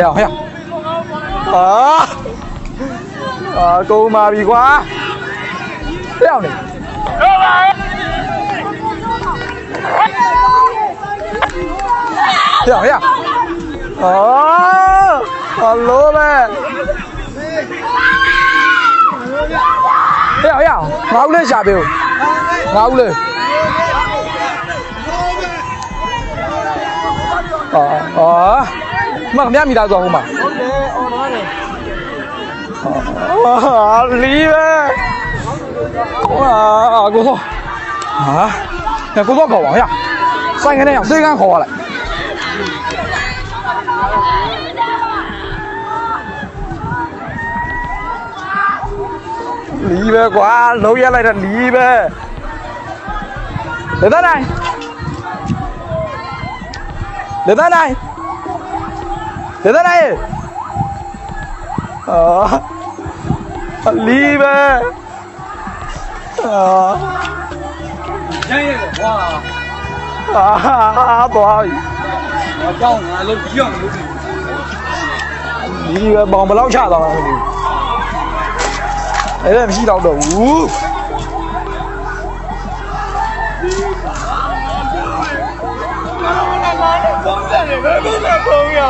Đèo heo à, Ờ cô mà bị quá Đèo này Đèo heo à, ờ. Alo nè Đèo heo Ngáo lên chả biểu Ngáo lên à. Ờ, ờ. မခင်ဗျမိသားစုဟိုမှာဟုတ်တယ်အော်တော့တယ်အာလီပဲ哇，郭总啊，那郭总搞王呀，三个那样谁敢搞来？离呗，瓜楼下来的离呗，刘大奶，刘大奶。ဒေသနာရေအာလီပဲအာရရကွာအာတော့ဟောကြောင်းငါလုံးကြောင်းလို့ဒီပဲပေါင်ဘလောက်ချသွားမှာမသိဘူးအဲ့ဒါမရှိတော့တော့ဘူးဘုံတယ်ဘယ်လိုလဲဘုံရော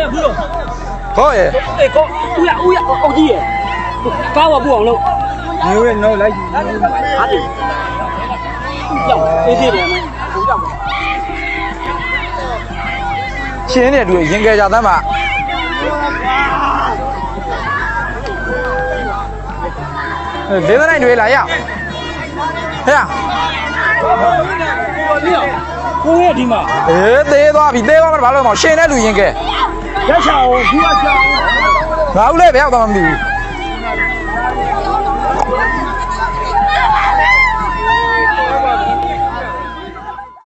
ရဘူးလို့ခေါ်ရဲ့အေးခေါ်ဦးရဦးရအောက်ကြီးရဲ့ကားဝပူအောင်လုပ်နေဦးရဲ့နော်လိုက်ကြည့်ဟာဒီကြောက်အေးသေးတယ်ဘူးကြောက်ရှင်းနေတူရင်ကြကြသမ်းပါဒေသနိုင်တွေလာရဟဲ့ကိုရဲ့ဒီမှာအေးသေးသွားပြီသေးသွားမှဘာလို့မအောင်ရှင်တဲ့လူရင်ကဲ不要抢！不要抢！抢了不要当的。